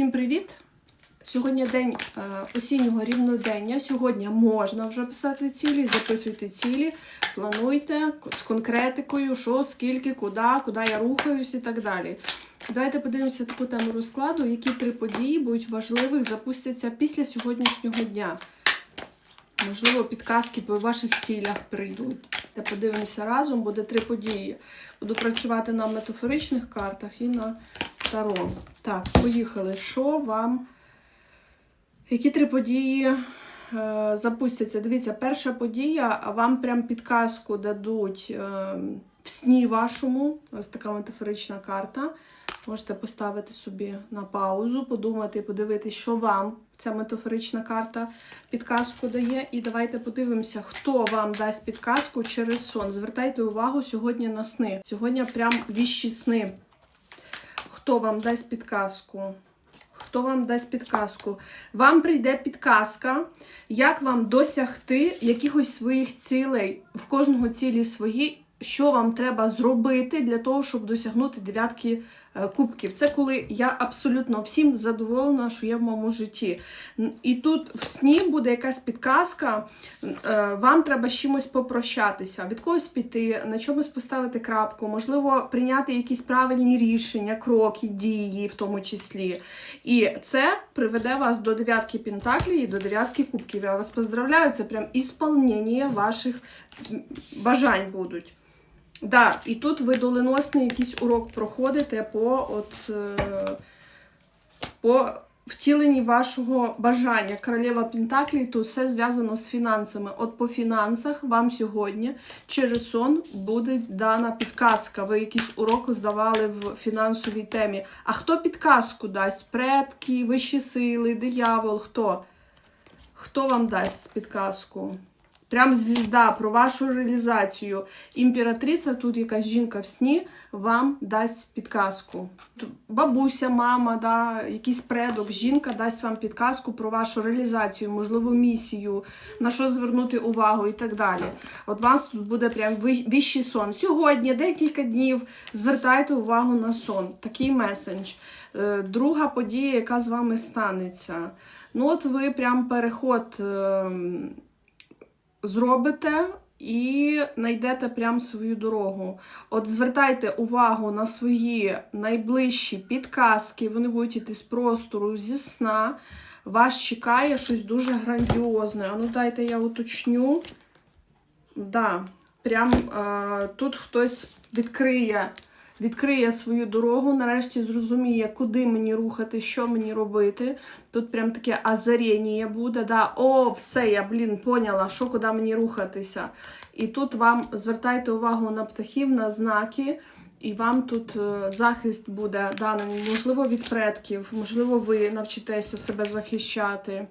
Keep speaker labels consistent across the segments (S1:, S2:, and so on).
S1: Всім привіт! Сьогодні день е, осіннього рівнодення. Сьогодні можна вже писати цілі, записуйте цілі, плануйте з конкретикою, що, скільки, куди, куди я рухаюсь і так далі. Давайте подивимося таку тему розкладу, які три події будуть важливих запустяться після сьогоднішнього дня. Можливо, підказки по ваших цілях прийдуть. Та подивимося разом, буде три події. Буду працювати на метафоричних картах і на Таро. Так, поїхали. Що вам? Які три події е, запустяться? Дивіться, перша подія, вам прям підказку дадуть е, в сні вашому. Ось така метафорична карта. Можете поставити собі на паузу, подумати, подивитись, що вам ця метафорична карта підказку дає. І давайте подивимося, хто вам дасть підказку через сон. Звертайте увагу сьогодні на сни. Сьогодні прям віщі сни. Хто вам дасть підказку? Хто вам дасть підказку? Вам прийде підказка, як вам досягти якихось своїх цілей, в кожного цілі свої, що вам треба зробити для того, щоб досягнути дев'ятки кубків. Це коли я абсолютно всім задоволена, що є в моєму житті. І тут в сні буде якась підказка, е, вам треба з чимось попрощатися, від когось піти, на чомусь поставити крапку, можливо, прийняти якісь правильні рішення, кроки, дії в тому числі. І це приведе вас до дев'ятки пентаклів і до дев'ятки кубків. Я вас поздравляю, це прям ісполнення ваших бажань будуть. Да, і тут ви доленосний якийсь урок проходите по от, е, по втіленні вашого бажання. Королева Пентаклів, то все зв'язано з фінансами. От по фінансах вам сьогодні через сон буде дана підказка. Ви якийсь урок здавали в фінансовій темі. А хто підказку дасть? Предки, вищі сили, диявол, хто? Хто вам дасть підказку? Прям звізда про вашу реалізацію. Імператриця, тут якась жінка в сні, вам дасть підказку. Бабуся, мама, да, якийсь предок, жінка дасть вам підказку про вашу реалізацію, можливо, місію, на що звернути увагу і так далі. От вас тут буде прям ви- вищий сон. Сьогодні, декілька днів, звертайте увагу на сон. Такий месендж. Е, Друга подія, яка з вами станеться. Ну, от ви прям переход. Зробите і знайдете прям свою дорогу. От звертайте увагу на свої найближчі підказки, вони будуть йти з простору, зі сна. Вас чекає щось дуже грандіозне. А ну дайте я уточню. Да, прям е, тут хтось відкриє, відкриє свою дорогу, нарешті зрозуміє, куди мені рухати, що мені робити. Тут прям таке озаріння буде. Да, О, все, я, блін, поняла, що куди мені рухатися. І тут вам звертайте увагу на птахів, на знаки. І вам тут е, захист буде даний, можливо, від предків, можливо, ви навчитеся себе захищати.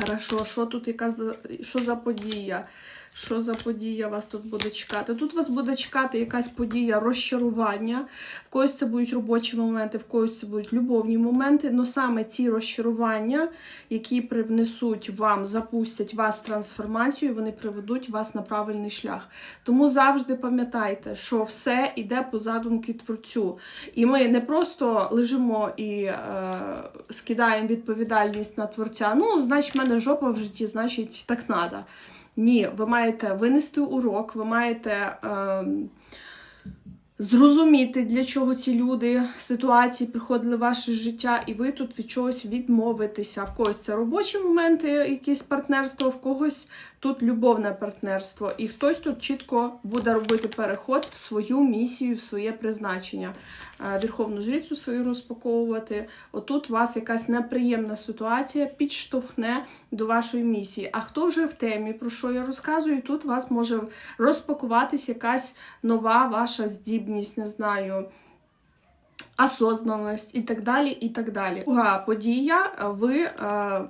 S1: Хорошо, що тут яка що за подія? Що за подія вас тут буде чекати? Тут вас буде чекати якась подія розчарування. В когось це будуть робочі моменти, в когось це будуть любовні моменти. але саме ці розчарування, які привнесуть вам, запустять вас трансформацію, вони приведуть вас на правильний шлях. Тому завжди пам'ятайте, що все йде по задумки творцю. І ми не просто лежимо і е, скидаємо відповідальність на творця. Ну, значить, в мене жопа в житті, значить, так надо. Ні, ви маєте винести урок, ви маєте. Е, Зрозуміти, для чого ці люди, ситуації приходили в ваше життя, і ви тут від чогось відмовитеся. В когось це робочі моменти, якісь партнерства, в когось тут любовне партнерство. І хтось тут чітко буде робити переход в свою місію, в своє призначення. Е, Верховну жрицю свою розпаковувати. Отут у вас якась неприємна ситуація підштовхне до вашої місії. А хто вже в темі, про що я розказую, тут вас може розпакуватись якась нова ваша здібність, не знаю. Осознаність і так далі. і так далі. Друга подія, ви е,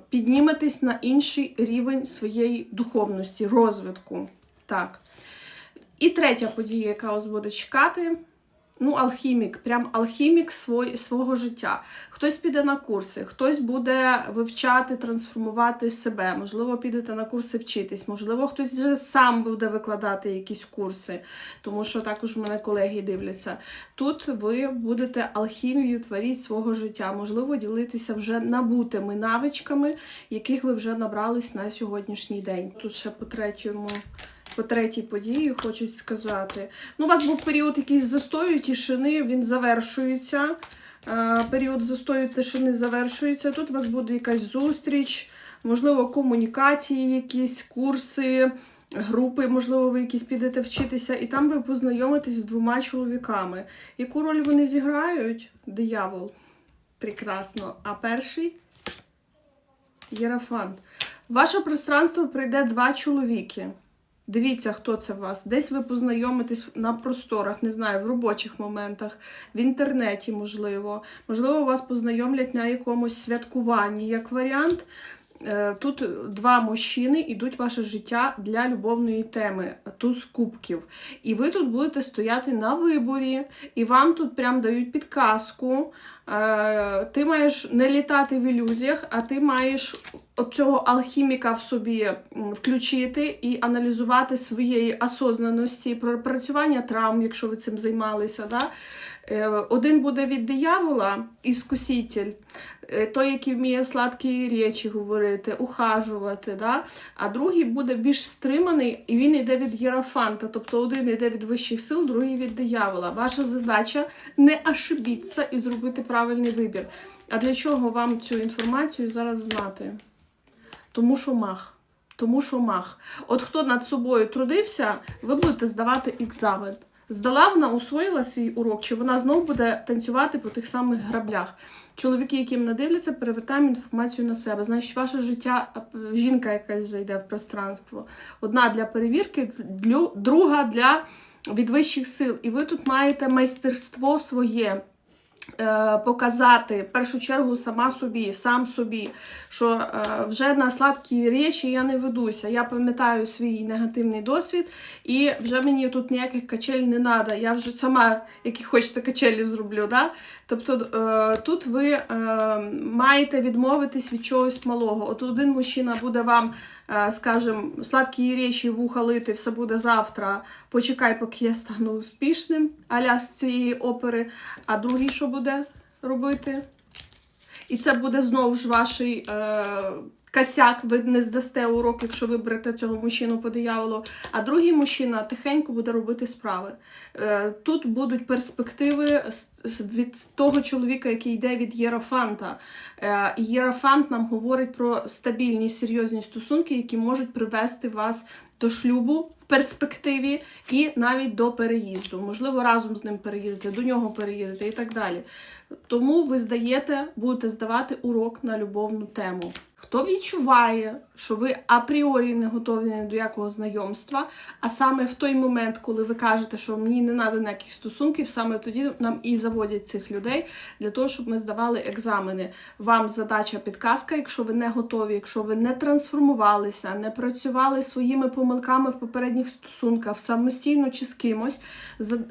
S1: підніметесь на інший рівень своєї духовності, розвитку. Так. І третя подія, яка вас буде чекати, ну, алхімік, прям алхімік свой, свого життя. Хтось піде на курси, хтось буде вивчати, трансформувати себе. Можливо, підете на курси вчитись, можливо, хтось вже сам буде викладати якісь курси, тому що також в мене колеги дивляться. Тут ви будете алхімію творіть свого життя, можливо, ділитися вже набутими навичками, яких ви вже набрались на сьогоднішній день. Тут ще по третьому. По третій події хочуть сказати. Ну, у вас був період якийсь застою, тишини, він завершується. Е, Період застою тишини завершується. Тут у вас буде якась зустріч, можливо, комунікації, якісь курси, групи, можливо, ви якісь підете вчитися, і там ви познайомитесь з двома чоловіками. Яку роль вони зіграють? Диявол. Прекрасно. А перший Єрафант. В Ваше пространство прийде два чоловіки. Дивіться, хто це вас. Десь ви познайомитесь на просторах, не знаю, в робочих моментах, в інтернеті, можливо. Можливо, вас познайомлять на якомусь святкуванні. Як варіант, тут два мужчини йдуть в ваше життя для любовної теми, туз кубків. І ви тут будете стояти на виборі, і вам тут прям дають підказку. Е, Ти маєш не літати в ілюзіях, а ти маєш цього алхіміка в собі включити і аналізувати своєї осознаності, пропрацювання травм, якщо ви цим займалися. Да? Е, Один буде від диявола, іскуситель, е, той, який вміє сладкі речі говорити, ухажувати. Да? А другий буде більш стриманий, і він йде від єрофанта. Тобто один йде від вищих сил, другий від диявола. Ваша задача не ошибитися і зробити правильний вибір. А для чого вам цю інформацію зараз знати? Тому що мах. Тому що мах. От хто над собою трудився, ви будете здавати екзамен. Здала вона, усвоїла свій урок, чи вона знову буде танцювати по тих самих граблях. Чоловіки, яким не дивляться, перевертаємо інформацію на себе. Значить, ваше життя, е, жінка якась зайде в пространство. Одна для перевірки, друга для від вищих сил. І ви тут маєте майстерство своє. Е, Показати в першу чергу сама собі, сам собі, що е, вже на сладкі речі я не ведуся. Я пам'ятаю свій негативний досвід, і вже мені тут ніяких качель не треба. Я вже сама, які хочете качелі, зроблю. Да? Тобто е, тут ви маєте відмовитись від чогось малого. От один мужчина буде вам, е, скажімо, сладкі речі вуха лити, все буде завтра. Почекай, поки я стану успішним, аля з цієї опери. А другий що буде робити? І це буде знову ж ваш е, косяк, ви не здасте урок, якщо ви берете цього мужчину по дияволу. А другий мужчина тихенько буде робити справи. Е, тут будуть перспективи від того чоловіка, який йде від Єрофанта. Е, і Єрофант нам говорить про стабільні, серйозні стосунки, які можуть привести вас до шлюбу в перспективі і навіть до переїзду. Можливо, разом з ним переїдете, до нього переїдете і так далі. Тому ви здаєте, будете здавати урок на любовну тему. Хто відчуває, що ви апріорі не готові до якого знайомства, а саме в той момент, коли ви кажете, що мені не треба ніяких стосунків, саме тоді нам і заводять цих людей для того, щоб ми здавали екзамени. Вам задача підказка, якщо ви не готові, якщо ви не трансформувалися, не працювали своїми помилками в попередніх стосунках самостійно чи з кимось,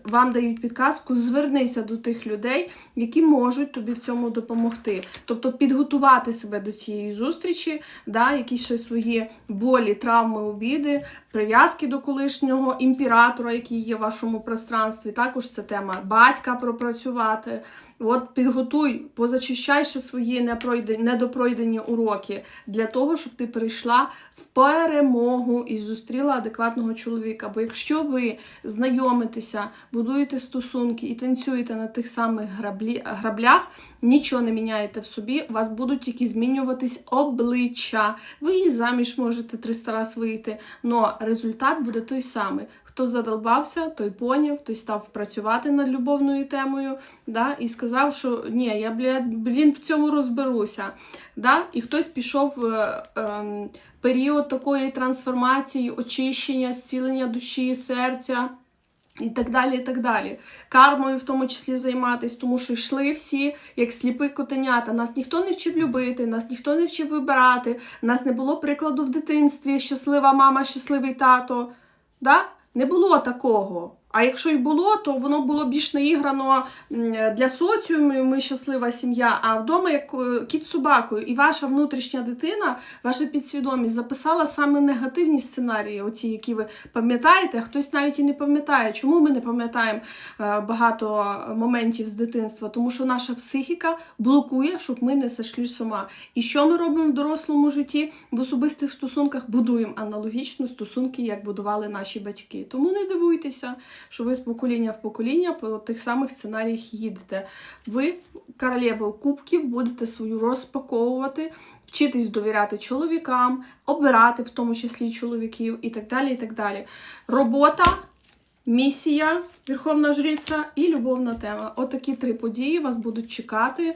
S1: вам дають підказку, звернися до тих людей, які можуть тобі в цьому допомогти. Тобто підготувати себе до цієї зустрічі, да, якісь ще свої болі, травми, обіди, прив'язки до колишнього імператора, який є в вашому пространстві. Також це тема батька пропрацювати. От підготуй, позачищай ще свої недопройдені уроки для того, щоб ти перейшла в перемогу і зустріла адекватного чоловіка. Бо якщо ви знайомитеся, будуєте стосунки і танцюєте на тих самих граблі, граблях, нічого не міняєте в собі, у вас будуть тільки змінюватись обличчя. Ви і заміж можете 300 раз вийти, але результат буде той самий. Хто задолбався, той поняв, той став працювати над любовною темою, да, і сказав, що ні, я блін, в цьому розберуся. Да? І хтось пішов е, ем, період такої трансформації, очищення, зцілення душі, серця. І так далі, і так далі. Кармою в тому числі займатися, тому що йшли всі як сліпі котенята. Нас ніхто не вчив любити, нас ніхто не вчив вибирати, нас не було прикладу в дитинстві, щаслива мама, щасливий тато. Да? Не було такого. А якщо й було, то воно було більш наіграно для соціуму, ми щаслива сім'я, а вдома як е, кіт собакою. І ваша внутрішня дитина, ваша підсвідомість записала саме негативні сценарії, оці, які ви пам'ятаєте, хтось навіть і не пам'ятає. Чому ми не пам'ятаємо е, багато моментів з дитинства? Тому що наша психіка блокує, щоб ми не сошли з ума. І що ми робимо в дорослому житті? В особистих стосунках будуємо аналогічно стосунки, як будували наші батьки. Тому не дивуйтеся, що ви з покоління в покоління по тих самих сценаріях їдете. Ви, королева кубків, будете свою розпаковувати, вчитись довіряти чоловікам, обирати, в тому числі чоловіків, і так далі. і так далі. Робота. Місія, Верховна Жриця і любовна тема. Отакі три події вас будуть чекати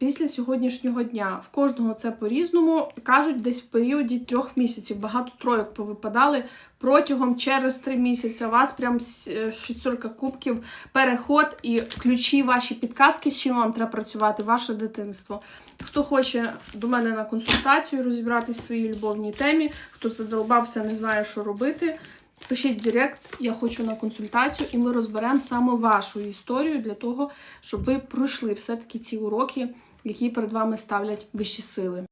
S1: після сьогоднішнього дня. В кожного це по-різному. Кажуть, десь в періоді трьох місяців. Багато тройок повипадали протягом через три місяці. У вас прям е, шістерка кубків, переход і ключі ваші підказки, з чим вам треба працювати, ваше дитинство. Хто хоче до мене на консультацію розібратись в своїй любовній темі, хто задолбався, не знає, що робити. Пишіть Директ, я хочу на консультацію, і ми розберемо саме вашу історію для того, щоб ви пройшли все-таки ці уроки, які перед вами ставлять вищі сили.